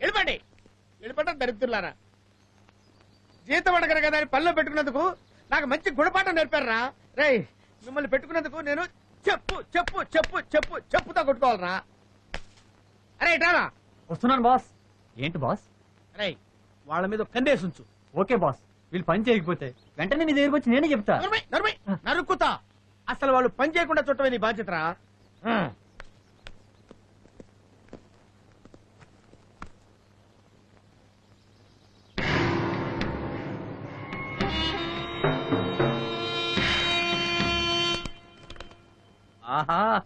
వెళ్ళిపండి. వెళ్ళిపండి దరిద్రులారా. జీతం అడగరు కదా అని పనిలో పెట్టుకున్నందుకు నాకు మంచి గుణపాఠం నేర్పారా? రేయ్ మిమ్మల్ని పెట్టుకున్నందుకు నేను చెప్పు చెప్పు చెప్పు చెప్పు చెప్పుతో కొట్టుకోవాలరా. అరే ఇటారా వస్తున్నాను బాస్. ఏంటి బాస్? రేయ్ వాళ్ళ మీద కన్నేసి ఉంచు. Okay boss. వీళ్ళు పని చేయకపోతే వెంటనే నీ దగ్గరికి వచ్చి నేనే చెప్తా. నరుక్కుతా. అసలు వాళ్ళు పని చేయకుండా చుట్టమే నీ బాధ్యతరా? ఆహా.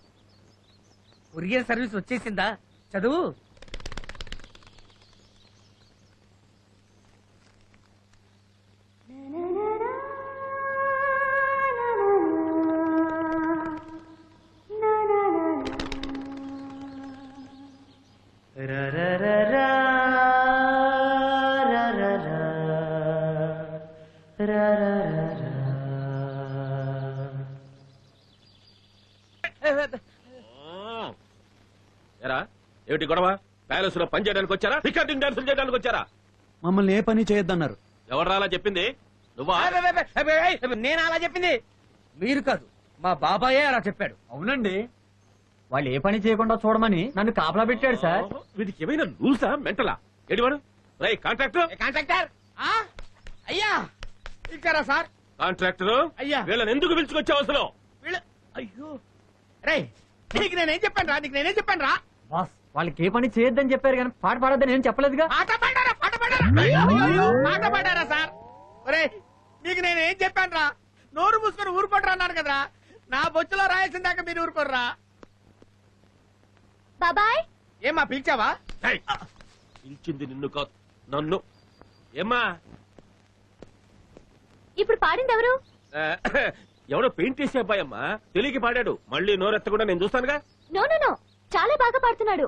కొరియర్ సర్వీస్ వచ్చేసిందా? చదువు? ఎరా ఏమిటి గొడవ? ప్యాలెస్లో పని చేయడానికి వచ్చారా? రికార్డింగ్ డాన్సులు చేయడానికి వచ్చారా? మమ్మల్ని ఏ పని చేయొద్దన్నారు. ఎవరు అలా చెప్పింది? నువ్వా? నేను అలా చెప్పింది? మీరు కాదు మా బాబాయే అలా చెప్పాడు. అవునండి. వాళ్ళు ఏ పని చేయకుండా చూడమని నన్ను కాపలా పెట్టాడు సార్. వీడికి ఏమైనా రూల్సా మెంటలా? ఎడివాడు రై కాంట్రాక్టర్? కాంట్రాక్టర్? ఆ? అయ్యా! ఇచ్చారా సార్. కాంట్రాక్టర్? అయ్యా. వీళ్ళని ఎందుకు పిలుచుకొచ్చావు అసలు? వీళ్ళు అయ్యో! రే నీకు నేనేం చెప్పాను రా నీకు నేనేం చెప్పాను రా. బాస్ వాళ్ళకి ఏ పని చేయొద్దని చెప్పారు కానీ పాట పాడొద్దని నేను చెప్పలేదుగా? పాట పాడారా పాట పాడారా? అయ్యో, పాట పాడారా సార్? ఒరే నీకు నేను ఏం చెప్పాను రా? నోరు మూసుకొని ఊరుకోటరా అన్నాను కదరా. నా బొచ్చులో రాయాల్సిన దాకా మీరు ఊరుకోర్రా బాబాయ్? ఏమా పిలిచావా? ఏయ్, పిలిచింది నిన్ను కాదు నన్ను. ఏమ్మా? ఇప్పుడు పాడింది ఎవరు? ఆ, ఎవడో పెయింట్ చేసే అబ్బాయి అమ్మా తెలియకి పాడాడు. మళ్ళీ నోరెత్తకుండా నేను చూస్తానుగా? No no no. చాలా బాగా పాడుతున్నాడు.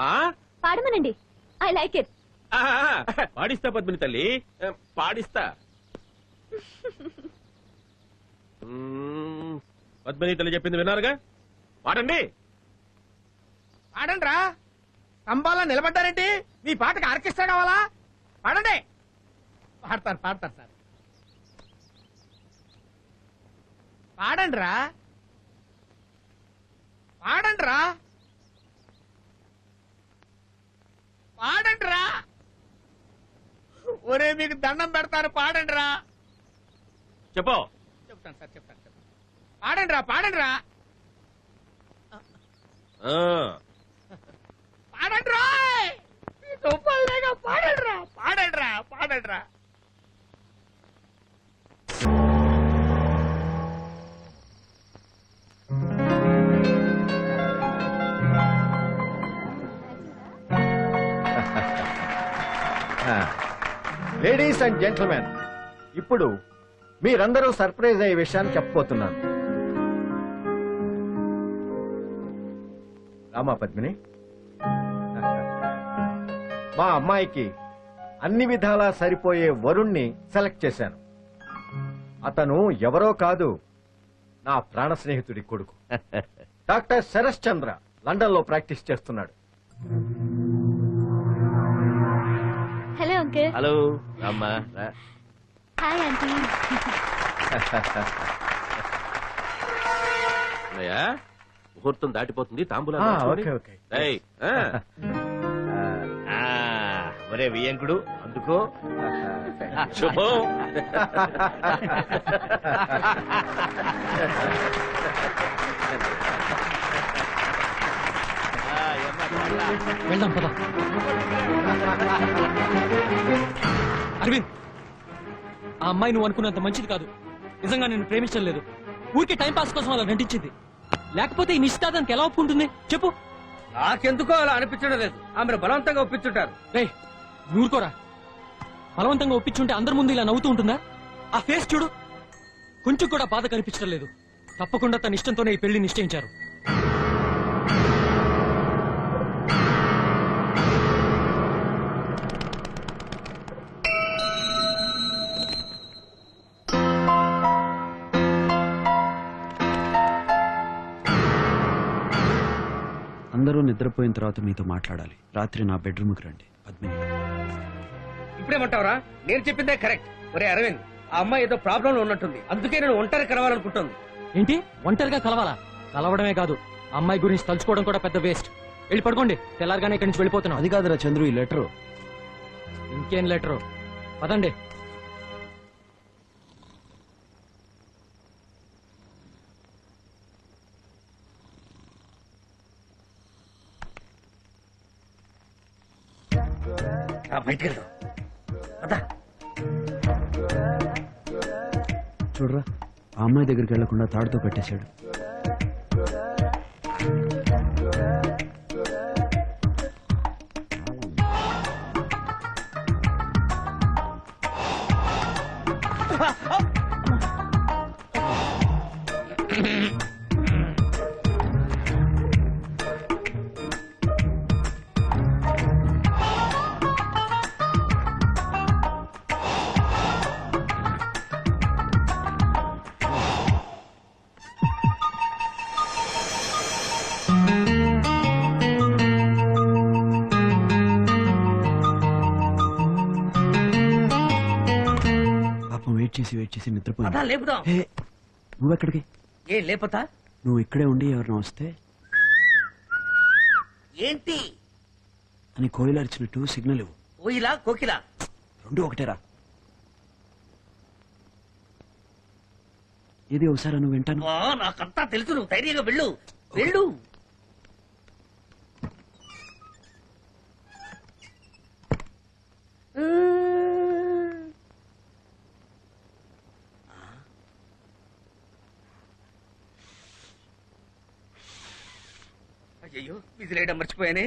ఆ? పాడమనండి. ఐ లైక్ ఇట్ ఆ, పాడిస్తా పద్మిని తల్లి. ఆ, పాడిస్తా. మ్మ్, పద్మిని తల్లి చెప్పింది విన్నారుగా? పాడండి. పాడండి రా స్తంభాలా నిలబడ్డారేంటి? మీ పాటకి ఆర్కెస్ట్రా కావాలా? పాడండి. పాడతారు పాడతారు సార్. పాడండి రా పాడండి రా పాడండి రా ఒరే మీకు దండం పెడతాను పాడండి రా చెప్పు. చెప్తాను సార్ చెప్తాను పాడండి రా పాడండి రా అండ్ జెంట్మెన్ ఇప్పుడు మీరందరూ సర్ప్రైజ్ అయ్యే విషయాన్ని చెప్పబోతున్నాను. రామా పద్మిని. మా అమ్మాయికి అన్ని విధాలా సరిపోయే వరుణ్ణి సెలెక్ట్ చేశాను. అతను ఎవరో కాదు నా ప్రాణ స్నేహితుడి కొడుకు. డాక్టర్ శరశ్చంద్ర లండన్లో ప్రాక్టీస్ చేస్తున్నాడు. Uncle hello. Hi aunty. ముహూర్తం దాటిపోతుంది తాంబూలం ఒరే వియంకుడు అందుకో. శుభం. వెళ్దాం పద. అరవింద్ ఆ అమ్మాయి నువ్వు అనుకున్నంత మంచిది కాదు. నిజంగా నేను ప్రేమించడం లేదు. ఊరికే టైం పాస్ కోసం అలా నటించింది. లేకపోతే ఈ నిశ్చితార్థానికి ఎలా ఒప్పుకుంటుంది? చెప్పు. నాకెందుకో అలా అనిపించడం లేదు. ఆమెను బలవంతంగా ఒప్పించుంటారు. రే ఊరుకోరా బలవంతంగా ఒప్పించుంటే అందరి ముందు ఇలా నవ్వుతూ ఉంటుందా? ఆ ఫేస్ చూడు. కొంచెం కూడా బాధ కనిపించడం లేదు. తప్పకుండా తన ఇష్టంతోనే ఈ పెళ్ళి నిశ్చయించారు. అందరూ నిద్రపోయిన తర్వాత మీతో మాట్లాడాలి. రాత్రి నా బెడ్రూమ్కి రండి. పద్మిని. ఇప్పుడేమంటావరా? నేను చెప్పిందే కరెక్ట్. ఒరే అరవింద్ ఆ అమ్మాయి ఏదో ప్రాబ్లం ఉన్నట్టుంది. అందుకే నేను ఒంటరి కలవాలనుకుంటుంది. ఏంటి? ఒంటరిగా కలవాలా? కలవడమే కాదు. ఆ అమ్మాయి గురించి తలుచుకోవడం కూడా పెద్ద వేస్ట్. వెళ్ళి పడుకోండి. తెల్లారగానే ఇక్కడి నుంచి వెళ్ళిపోతున్నాం. అది కాదురా చంద్రు ఈ లెటరు. ఇంకేం లెటరు? పదండి. బయటికి వెళ్దాం అదా చూడరా ఆ అమ్మాయి దగ్గరికి వెళ్ళకుండా తాడుతో పెట్టేశాడు. పాపం వెయిట్ చేసి వెయిట్ చేసి అదా నిద్రపోయింది లేపుదాం. హే నువ్వెక్కడికి? ఏ లేపతా? నువ్వు ఇక్కడే ఉండి ఎవరిని వస్తే ఏంటి? అని కోయిల అరిచినట్టు సిగ్నల్ ఇవ్వు. ఓయిలా కోకిలా? రెండు ఒకటేరా ఇది ఒకసారి నువ్వు వింటాను? నాకంతా తెలుసు. నువ్వు ధైర్యంగా వెళ్ళు. వెళ్ళు. ఫీజు లేయడం మర్చిపోయానే?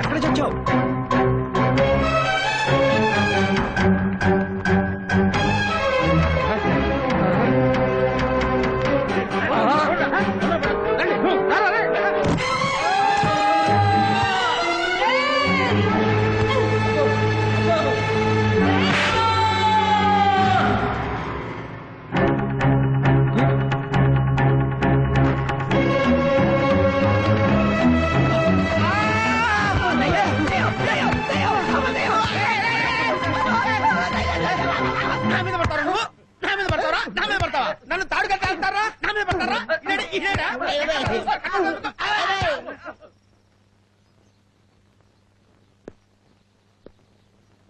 ఎక్కడ చచ్చావు?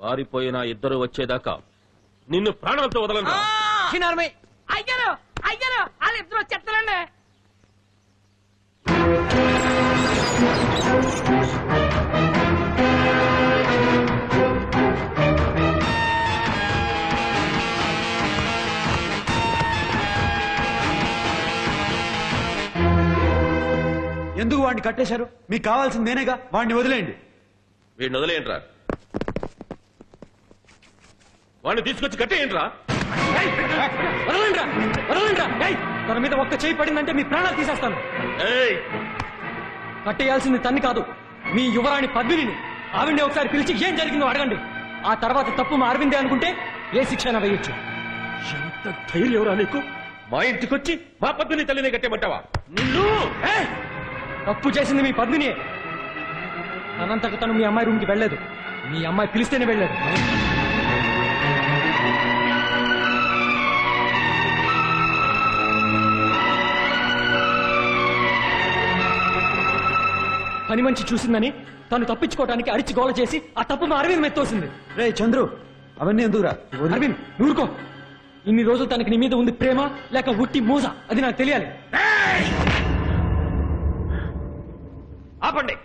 పారిపోయిన ఇద్దరు వచ్చేదాకా నిన్ను ప్రాణాలతో వదలను. వాళ్ళు ఇద్దరు వచ్చేస్తారండి. ఎందుకు వాడిని కట్టేశారు? మీకు కావాల్సింది నేనేగా? వాడిని వదిలేయండి. వీడిని వదిలేయండిరా. వాడిని తీసుకొచ్చి కట్టేయండిరా. వదలండ్రా వదలండ్రా ఏయ్, తన మీద ఒక్క చేయి పడిందంటే మీ ప్రాణాలు తీసేస్తాను. ఏయ్. కట్టేయాల్సింది తన్ని కాదు మీ యువరాణి పద్మినిని. ఆవిడ్ని ఒకసారి పిలిచి ఏం జరిగిందో అడగండి. ఆ తర్వాత తప్పు మా అరవిందే అనుకుంటే ఏ శిక్ష అయినా వేయొచ్చు. ఎంత ధైర్యంరా నీకు? మా ఇంటికొచ్చి మా పద్మిని తల్లిని కట్టేమంటావా నిన్ను! తప్పు చేసింది మీ పద్మిని తనంతట తను మీ అమ్మాయి రూమ్కి వెళ్ళలేదు. మీ అమ్మాయి పిలిస్తేనే వెళ్ళలేదు. పని మంచి చూసిందని తను తప్పించుకోవడానికి అరిచి గోల చేసి ఆ తప్పు మా అరవింద్ మెత్తోసింది రే చంద్రు అవన్నీ ఎందుకురా? అరవింద్ నూరుకో. ఇన్ని రోజులు తనకి నీ మీద ఉంది ప్రేమ లేక ఉట్టి మూస అది నాకు తెలియాలి. ఆపండి.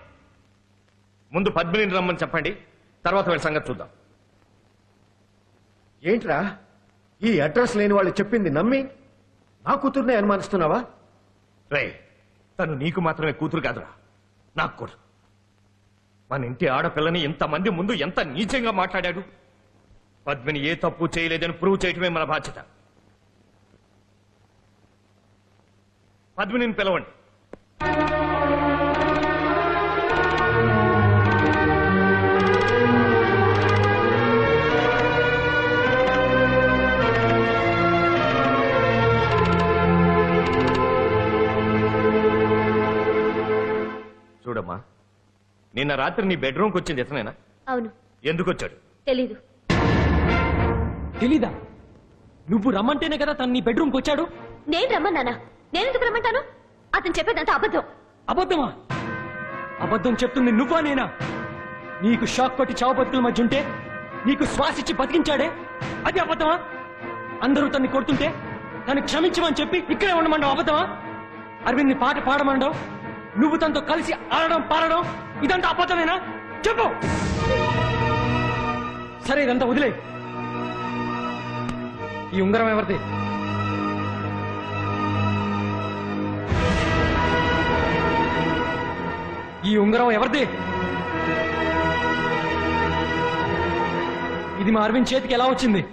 ముందు పద్మిని రమ్మని చెప్పండి తర్వాత వీళ్ళ సంగతి చూద్దాం. ఏంట్రా? ఈ అడ్రస్ లేని వాళ్ళు చెప్పింది నమ్మి నా కూతుర్నే అనుమానిస్తున్నావా? రే తను నీకు మాత్రమే కూతురు కాదురా. నాకు కూడా. మన ఇంటి ఆడపిల్లని ఇంతమంది ముందు ఎంత నీచంగా మాట్లాడాడు? పద్మిని ఏ తప్పు చేయలేదని ప్రూవ్ చేయటమే మన బాధ్యత. పద్మినిని పిలవండి. చూడమ్మా నిన్న రాత్రి నీ బెడ్రూమ్కి వచ్చింది ఇతనేనా? అవును. ఎందుకు వచ్చాడు తెలీదు. తెలీదా? నువ్వు రమ్మంటేనే కదా తను నీ బెడ్రూమ్కి వచ్చాడు? నేను రమ్మన్నానా? నేను ఎందుకు రమ్మంటాను? అతను చెప్పేదంతా అబద్ధం. అబద్ధమా? అబద్ధం చెప్తుంది నువ్వా నేనా? నీకు షాక్ కొట్టి చావు బతుకుల మధ్య ఉంటే నీకు శ్వాసిచ్చి బతికించాడే? అది అబద్ధమా? అందరూ తన్ని కొడుతుంటే తను క్షమించమని చెప్పి ఇక్కడే ఉండమండవు అబద్ధమా? అరవింద్ని పాట పాడమండవు నువ్వు తనతో కలిసి ఆడడం పాడడం ఇదంతా అబద్ధమేనా? చెప్పు! సరే ఇదంతా వదిలే. ఈ ఉంగరం ఎవరిది? ఈ ఉంగరం ఎవరిది? ఇది మా అరవింద్ చేతికి ఎలా వచ్చింది?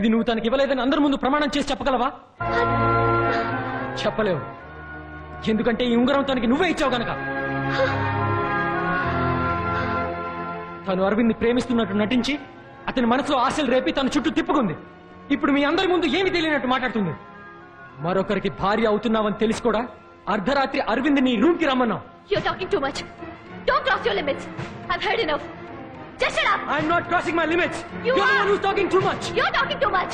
ఇది నువ్వు తనకి ఇవ్వలేదని అందరి ముందు ప్రమాణం చేసి చెప్పగలవా? చెప్పలేవు. ఎందుకంటే ఈ ఉంగరం తనకి నువ్వే ఇచ్చావు గనక. తను అరవింద్ ప్రేమిస్తున్నట్టు నటించి అతని మనసులో ఆశలు రేపి తన చుట్టూ తిప్పుకుంది. ఇప్పుడు మీ అందరి ముందు ఏమి తెలియనట్టు మాట్లాడుతుంది? మరొకరికి భార్య అవుతున్నావని తెలిసి కూడా అర్ధరాత్రి అరవింద్ నీ రూమ్కి రమ్మన్నావు Just shut up! I'm not crossing my limits. You You're are. the one who's talking too much. You're talking too much.